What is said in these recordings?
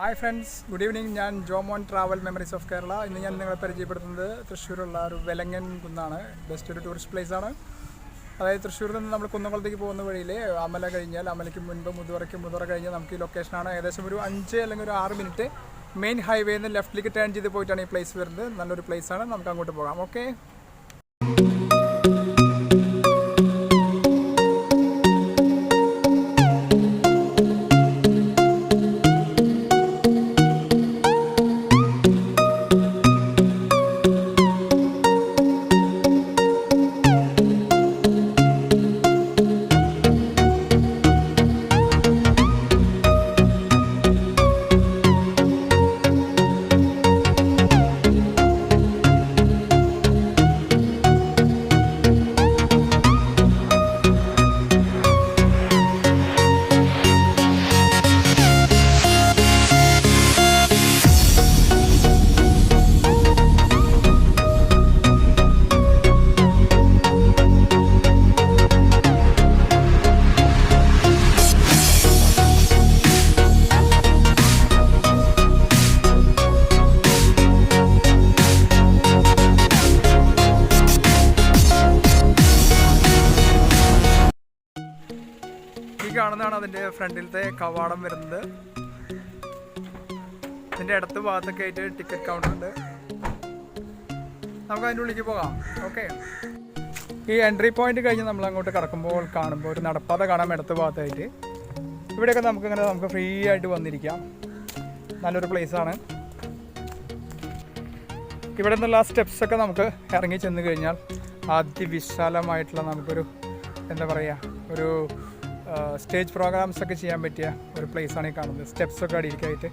Hi friends good evening ഞാൻ Jomon travel memories of Kerala ഇന്ന് ഞാൻ നിങ്ങളെ പരിചയപ്പെടുത്തുന്നത് തൃശ്ശൂരുള്ള ഒരു വെലങ്ങൻ കുന്നാണ്. ബെസ്റ്റ് ഒരു ടൂറിസ്റ്റ് പ്ലേസ് ആണ്. അതായത് തൃശ്ശൂരിൽ നിന്ന് നമ്മൾ കുന്നംകുളത്തേക്ക് പോകുന്ന വഴിയിൽ അമല കഴിഞ്ഞാൽ അമലയ്ക്ക് മുൻപ് മുതുവറയ്ക്ക് മുതുവറ കഴിഞ്ഞാൽ നമുക്ക് ഈ ലൊക്കേഷനാണ് ഏകദേശം ഒരു അഞ്ച് അല്ലെങ്കിൽ ഒരു ആറ് മിനിറ്റ് മെയിൻ ഹൈവേയിൽ നിന്ന് ലെഫ്റ്റിലേക്ക് ടേൺ ചെയ്ത് പോയിട്ടാണ് ഈ പ്ലേസ് വരുന്നത്. നല്ലൊരു place ആണ്. നമുക്ക് അങ്ങോട്ട് പോകാം. ഓക്കെ കാണുന്നതാണ് അതിന്റെ ഫ്രണ്ടിലത്തെ കവാടം വരുന്നത്. ഇതിന്റെ അടുത്ത ഭാഗത്തൊക്കെ ആയിട്ട് ടിക്കറ്റ് കൗണ്ടർ ഉണ്ട്. നമുക്ക് അതിന്റെ ഉള്ളിലേക്ക് പോകാം. ഓക്കെ ഈ എൻട്രി പോയിന്റ് കഴിഞ്ഞ് നമ്മൾ അങ്ങോട്ട് കടക്കുമ്പോൾ കാണുമ്പോൾ ഒരു നടപ്പാത കാണാം ഇടത്ത ഭാഗത്തായിട്ട്. ഇവിടെയൊക്കെ നമുക്ക് ഇങ്ങനെ നമുക്ക് ഫ്രീ ആയിട്ട് വന്നിരിക്കാം. നല്ലൊരു പ്ലേസ് ആണ്. ഇവിടെ നിന്നുള്ള ആ സ്റ്റെപ്സൊക്കെ നമുക്ക് ഇറങ്ങി ചെന്ന് കഴിഞ്ഞാൽ അതിവിശാലമായിട്ടുള്ള നമുക്കൊരു എന്താ പറയുക ഒരു സ്റ്റേജ് പ്രോഗ്രാംസ് ഒക്കെ ചെയ്യാൻ പറ്റിയ ഒരു പ്ലേസ് ആണ് ഈ കാണുന്നത്. സ്റ്റെപ്സ് ഒക്കെ അടിയിലേക്കായിട്ട്.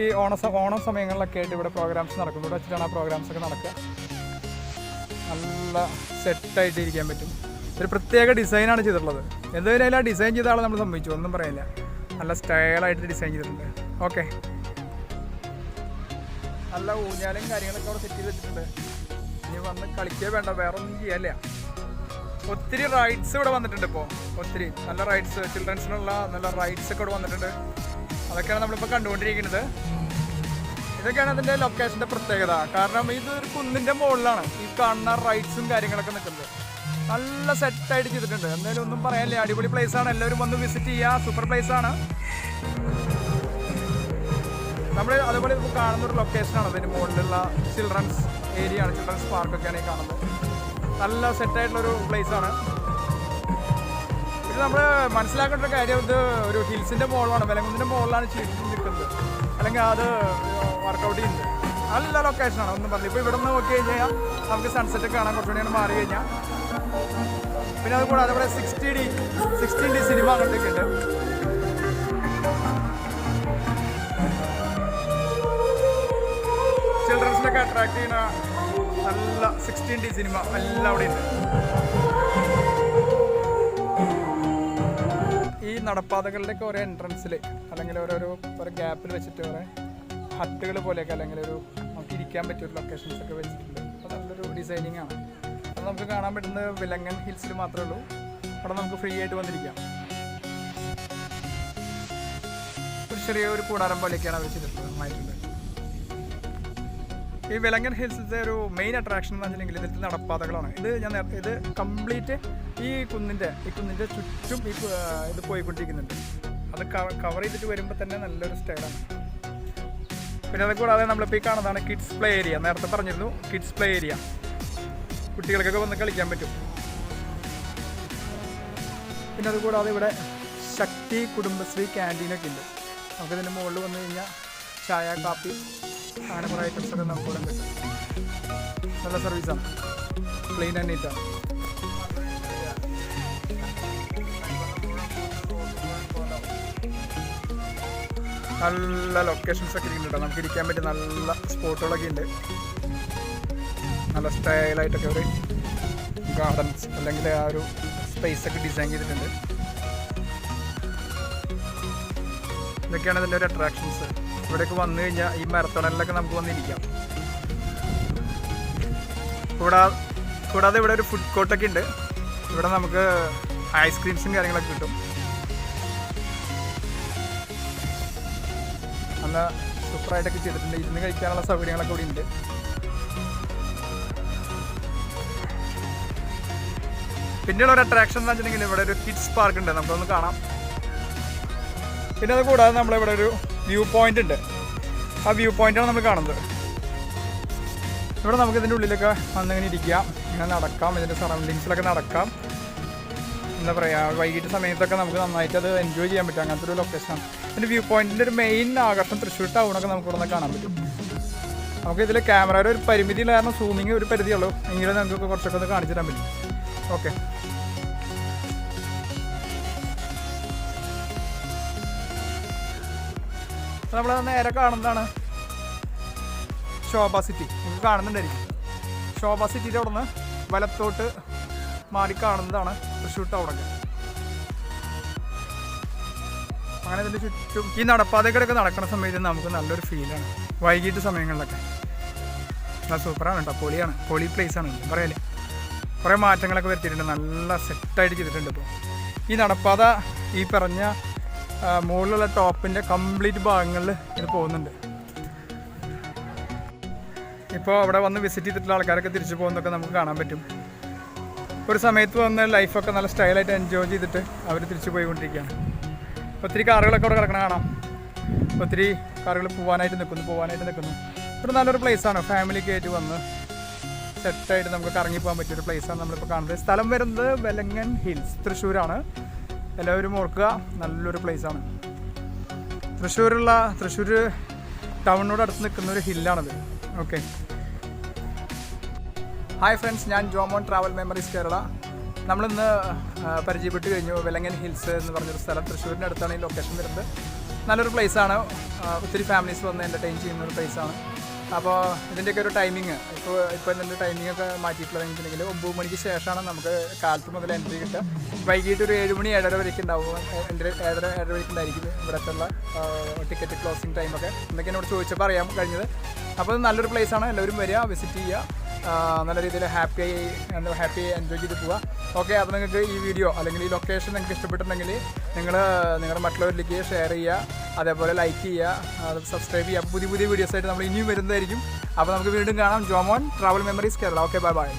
ഈ ഓണ ഓണ സമയങ്ങളിലൊക്കെ ആയിട്ട് ഇവിടെ പ്രോഗ്രാംസ് നടക്കും ഇവിടെ വെച്ചിട്ടാണ് ആ പ്രോഗ്രാംസ് ഒക്കെ നടക്കുക. നല്ല സെറ്റായിട്ട് ഇരിക്കാൻ പറ്റും. ഒരു പ്രത്യേക ഡിസൈനാണ് ചെയ്തിട്ടുള്ളത്. എന്തായാലും ഡിസൈൻ ചെയ്ത ആളെ നമ്മൾ സംഭവിച്ചു ഒന്നും പറയില്ല നല്ല സ്റ്റൈലായിട്ട് ഡിസൈൻ ചെയ്തിട്ടുണ്ട്. ഓക്കെ നല്ല ഊഞ്ഞാലും കാര്യങ്ങളൊക്കെ അവിടെ സെറ്റ് ചെയ്ത് വെച്ചിട്ടുണ്ട്. ഇനി വന്ന് കളിക്കേ വേണ്ട. വേറൊന്നും ചെയ്യാല്ല ഒത്തിരി റൈഡ്സ് ഇവിടെ വന്നിട്ടുണ്ട് ഇപ്പോൾ ഒത്തിരി നല്ല റൈഡ്സ് ചിൽഡ്രൻസിനുള്ള നല്ല റൈഡ്സ് ഒക്കെ ഇവിടെ വന്നിട്ടുണ്ട്. അതൊക്കെയാണ് നമ്മളിപ്പോൾ കണ്ടുകൊണ്ടിരിക്കുന്നത്. ഇതൊക്കെയാണ് അതിന്റെ ലൊക്കേഷന്റെ പ്രത്യേകത. കാരണം ഇത് ഒരു കുന്നിന്റെ മുകളിലാണ്. ഈ കാണുന്ന റൈഡ്സും കാര്യങ്ങളൊക്കെ നിൽക്കുന്നത്. നല്ല സെറ്റായിട്ട് ചെയ്തിട്ടുണ്ട്. എന്തായാലും ഒന്നും പറയാനില്ല. അടിപൊളി പ്ലേസ് ആണ്. എല്ലാവരും വന്ന് വിസിറ്റ് ചെയ്യുക. സൂപ്പർ പ്ലേസ് ആണ്. നമ്മൾ അതുപോലെ ഇപ്പോൾ കാണുന്ന ഒരു ലൊക്കേഷനാണ് അതിന് മുകളിലുള്ള ചിൽഡ്രൻസ് ഏരിയ ആണ്. ചിൽഡ്രൻസ് പാർക്കൊക്കെയാണ് ഈ കാണുന്നത്. നല്ല സെറ്റായിട്ടുള്ളൊരു ആണ്. ഇത് നമ്മൾ മനസ്സിലാക്കേണ്ട ഒരു കാര്യം ഇത് ഒരു ഹിൽസിന്റെ മുകളിലാണ് വിലങ്കുന്നിന്റെ മുകളിലാണ് ചെയ്ത് നിൽക്കുന്നത് അല്ലെങ്കിൽ അത് വർക്കൗട്ട് ചെയ്യുന്നത്. നല്ല ലൊക്കേഷനാണ് ഒന്നും പറഞ്ഞു ഇപ്പോൾ ഇവിടെ നിന്ന് നോക്കി കഴിഞ്ഞാൽ നമുക്ക് സൺസെറ്റ് കാണാൻ കുറച്ചുകൂടി മാറി കഴിഞ്ഞാൽ പിന്നെ അതുകൂടാതെ ഇവിടെ sixty D sixteen D cinema കണ്ടിട്ടുണ്ട്. ചിൽഡ്രൻസിനൊക്കെ അട്രാക്ട് ചെയ്യുന്ന നല്ല സിക്സ്റ്റീൻ ഡി സിനിമ എല്ലാം അവിടെ ഉണ്ട്. ഈ നടപ്പാതകളുടെയൊക്കെ ഓരോ എൻട്രൻസിൽ അല്ലെങ്കിൽ ഓരോരോ ഓരോ ഗ്യാപ്പിൽ വെച്ചിട്ട് ഓരോ ഹട്ടുകൾ പോലെയൊക്കെ അല്ലെങ്കിൽ ഒരു നമുക്ക് ഇരിക്കാൻ പറ്റിയ ലൊക്കേഷൻസ് ഒക്കെ വെച്ചിട്ടുണ്ട്. അപ്പോൾ നല്ലൊരു ഡിസൈനിങ് ആണ്. അത് നമുക്ക് കാണാൻ പറ്റുന്നത് വിലങ്ങൻ ഹിൽസിൽ മാത്രമേ ഉള്ളൂ. അവിടെ നമുക്ക് ഫ്രീ ആയിട്ട് വന്നിരിക്കാം. ഒരു ചെറിയ ഒരു കൂടാരം പോലെയൊക്കെയാണ് അവർ ചെയ്തിട്ടുള്ളത് നന്നായിട്ടുണ്ട്. ഈ വിലങ്ങൻ ഹിൽസിലെ ഒരു മെയിൻ അട്രാക്ഷൻ എന്ന് വെച്ചിട്ടുണ്ടെങ്കിൽ ഇതിൽ നടപ്പാതകളാണ്. ഇത് ഞാൻ ഇത് കംപ്ലീറ്റ് ഈ കുന്നിന്റെ ഈ കുന്നിന്റെ ചുറ്റും ഈ ഇത് പോയിക്കൊണ്ടിരിക്കുന്നുണ്ട്. അത് കവർ ചെയ്തിട്ട് വരുമ്പോൾ തന്നെ നല്ലൊരു സ്റ്റൈലാണ് പിന്നെ അത് കൂടാതെ നമ്മളിപ്പോൾ ഈ കാണുന്നതാണ് കിഡ്സ് പ്ലേ ഏരിയ നേരത്തെ പറഞ്ഞിരുന്നു കിഡ്സ് പ്ലേ ഏരിയ കുട്ടികൾക്കൊക്കെ വന്ന് കളിക്കാൻ പറ്റും. പിന്നെ അത് കൂടാതെ ഇവിടെ ശക്തി കുടുംബശ്രീ ക്യാന്റീനൊക്കെ ഉണ്ട്. നമുക്കിതിന്റെ മുകളിൽ വന്നു കഴിഞ്ഞാൽ ചായ കാപ്പി അങ്ങനെ കുറേ ഐറ്റംസ് ഒക്കെ നമുക്ക് ഇവിടെ കിട്ടും. നല്ല സർവീസാണ് പ്ലെയിൻ ആൻഡ് നീറ്റാണ് നല്ല ലൊക്കേഷൻസ് ഒക്കെ ഇരിക്കുന്നുണ്ട് നമുക്ക് ഇരിക്കാൻ പറ്റിയ നല്ല സ്പോട്ടുകളൊക്കെ ഉണ്ട്. നല്ല സ്റ്റൈലായിട്ടൊക്കെ ഒരു ഗാർഡൻസ് അല്ലെങ്കിൽ ആ ഒരു സ്പേസ് ഒക്കെ ഡിസൈൻ ചെയ്തിട്ടുണ്ട്. ഇതൊക്കെയാണ് ഇതിന്റെ ഒരു അട്രാക്ഷൻസ് ഇവിടേക്ക് വന്നു കഴിഞ്ഞാൽ ഈ മരത്തണലിലൊക്കെ നമുക്ക് വന്നിരിക്കാം. കൂടാതെ കൂടാതെ ഇവിടെ ഒരു ഫുഡ് കോർട്ടൊക്കെ ഉണ്ട്. ഇവിടെ നമുക്ക് ഐസ്ക്രീംസും കാര്യങ്ങളൊക്കെ കിട്ടും. നല്ല സൂപ്പറായിട്ടൊക്കെ ചെയ്തിട്ടുണ്ട്. ഇരുന്ന് കഴിക്കാനുള്ള സൗകര്യങ്ങളൊക്കെ ഇവിടെ ഉണ്ട്. പിന്നെയുള്ള ഒരു അട്രാക്ഷൻ എന്ന് വെച്ചിട്ടുണ്ടെങ്കിൽ ഇവിടെ ഒരു കിഡ്സ് പാർക്ക് ഉണ്ട്. നമുക്കൊന്ന് കാണാം. പിന്നെ അത് കൂടാതെ നമ്മളിവിടെ ഒരു വ്യൂ പോയിന്റ് ഉണ്ട്. ആ വ്യൂ പോയിന്റാണ് നമ്മൾ കാണുന്നത്. ഇവിടെ നമുക്ക് ഇതിന്റെ ഉള്ളിലൊക്കെ വന്നിങ്ങനെ ഇരിക്കാം ഇങ്ങനെ നടക്കാം. ഇതിന്റെ സറൗണ്ടിങ്സിലൊക്കെ നടക്കാം. എന്താ പറയുക വൈകിട്ട് സമയത്തൊക്കെ നമുക്ക് നന്നായിട്ട് അത് എൻജോയ് ചെയ്യാൻ പറ്റും. അങ്ങനത്തെ ഒരു ലൊക്കേഷനാണ് ഇതിന്റെ വ്യൂ പോയിന്റിന്റെ ഒരു മെയിൻ ആകർഷണം തൃശ്ശൂർ ടൗണൊക്കെ നമുക്ക് ഇവിടെ നിന്ന് കാണാൻ പറ്റും. നമുക്ക് ഇതിൽ ക്യാമറയുടെ ഒരു പരിമിതി കാരണം സൂമിങ് ഒരു പരിധിയുള്ളൂ എങ്കിലും നമുക്ക് കുറച്ചൊക്കെ ഒന്ന് കാണിച്ചു തരാൻ പറ്റും. ഓക്കെ നമ്മൾ നേരെ കാണുന്നതാണ് ശോഭ സിറ്റി. നിങ്ങൾക്ക് കാണുന്നുണ്ടായിരിക്കും. ശോഭ സിറ്റിയുടെ അവിടെ നിന്ന് വലത്തോട്ട് മാറി കാണുന്നതാണ് തൃശ്ശൂർ ടൗണൊക്കെ അങ്ങനെ ഇതിന്റെ ചുറ്റും ഈ നടപ്പാതകളൊക്കെ നടക്കുന്ന സമയത്ത് നമുക്ക് നല്ലൊരു ഫീലാണ് വൈകിട്ട് സമയങ്ങളിലൊക്കെ. നല്ല സൂപ്പറാണ് കേട്ടോ പൊളിയാണ്. പൊളി പ്ലേസ് ആണ്. പറയല്ലേ കുറേ മാറ്റങ്ങളൊക്കെ വരുത്തിയിട്ടുണ്ട്. നല്ല സെറ്റായിട്ട് ചെയ്തിട്ടുണ്ട് ഇപ്പോൾ ഈ നടപ്പാത ഈ പറഞ്ഞ മുകളിലുള്ള ടോപ്പിന്റെ കംപ്ലീറ്റ് ഭാഗങ്ങളിൽ ഇത് പോകുന്നുണ്ട്. ഇപ്പോൾ അവിടെ വന്ന് വിസിറ്റ് ചെയ്തിട്ടുള്ള ആൾക്കാരൊക്കെ തിരിച്ചു പോകുന്നതൊക്കെ നമുക്ക് കാണാൻ പറ്റും. ഒരു സമയത്ത് വന്ന് ലൈഫൊക്കെ നല്ല സ്റ്റൈലായിട്ട് എൻജോയ് ചെയ്തിട്ട് അവർ തിരിച്ചു പോയിക്കൊണ്ടിരിക്കുകയാണ്. ഒത്തിരി കാറുകളൊക്കെ അവിടെ കിടക്കണ കാണാം. ഒത്തിരി കാറുകൾ പോകാനായിട്ട് നിൽക്കുന്നു പോകാനായിട്ട് നിൽക്കുന്നു. ഒരു നല്ലൊരു പ്ലേസാണ് ഫാമിലിക്ക് ആയിട്ട് വന്ന് സെറ്റായിട്ട് നമുക്ക് കറങ്ങി പോകാൻ പറ്റിയൊരു പ്ലേസാണ് നമ്മളിപ്പോൾ കാണുന്നത്. സ്ഥലം വരുന്നത് വെലങ്ങൻ ഹിൽസ്. തൃശ്ശൂരാണ്. എല്ലാവരും ഓർക്കുക നല്ലൊരു പ്ലേസാണ് തൃശ്ശൂരുള്ള തൃശ്ശൂർ ടൗണിനോട് അടുത്ത് നിൽക്കുന്ന ഒരു ഹില്ലാണത്. ഓക്കെ ഹായ് ഫ്രണ്ട്സ് ഞാൻ ജോമോൺ ട്രാവൽ മെമ്മറീസ് കേരള. നമ്മളിന്ന് പരിചയപ്പെട്ട് കഴിഞ്ഞു വെലങ്ങൻ ഹിൽസ് എന്ന് പറഞ്ഞൊരു സ്ഥലം തൃശ്ശൂരിന്റെ അടുത്താണ് ഈ ലൊക്കേഷൻ വരുന്നത്. നല്ലൊരു പ്ലേസാണ് ഒത്തിരി ഫാമിലീസ് വന്ന് എന്റർടൈൻ ചെയ്യുന്ന ഒരു പ്ലേസാണ് അപ്പോൾ ഇതിന്റെയൊക്കെ ഒരു ടൈമിങ് ഇപ്പോൾ ഇപ്പോൾ ഇതിന്റെ ടൈമിംഗ് ഒക്കെ മാറ്റിയിട്ടുള്ളതെങ്കിൽ ഒമ്പത് മണിക്ക് ശേഷമാണ് നമുക്ക് കാലത്ത് മുതൽ എൻട്രി കിട്ടുക. വൈകിട്ട് ഒരു ഏഴ് മണി ഏഴര വരയ്ക്ക് ഉണ്ടാവും. എൻട്രി ഏഴര ഏഴര വരയ്ക്ക് ഉണ്ടായിരിക്കും ഇവിടത്തുള്ള ടിക്കറ്റ് ക്ലോസിങ് ടൈമൊക്കെ എന്നൊക്കെ എന്നോട് ചോദിച്ചപ്പോൾ അറിയാൻ കഴിഞ്ഞത്. അപ്പോൾ നല്ലൊരു ആണ്. എല്ലാവരും വരിക വിസിറ്റ് ചെയ്യുക. നല്ല രീതിയിൽ ഹാപ്പി ആയി എന്താ ഹാപ്പി എൻജോയ് ചെയ്ത് പോവുക ഓക്കെ അപ്പോൾ നിങ്ങൾക്ക് ഈ വീഡിയോ അല്ലെങ്കിൽ ഈ ലൊക്കേഷൻ നിങ്ങൾക്ക് ഇഷ്ടപ്പെട്ടിട്ടുണ്ടെങ്കിൽ നിങ്ങൾ നിങ്ങളുടെ മറ്റുള്ളവരിലേക്ക് ഷെയർ ചെയ്യുക അതേപോലെ ലൈക്ക് ചെയ്യുക സബ്സ്ക്രൈബ് ചെയ്യുക. പുതിയ പുതിയ വീഡിയോസായിട്ട് നമ്മൾ ഇനിയും വരുന്നതായിരിക്കും. അപ്പോൾ നമുക്ക് വീണ്ടും കാണാം. Jomon travel memories Kerala okay bye bye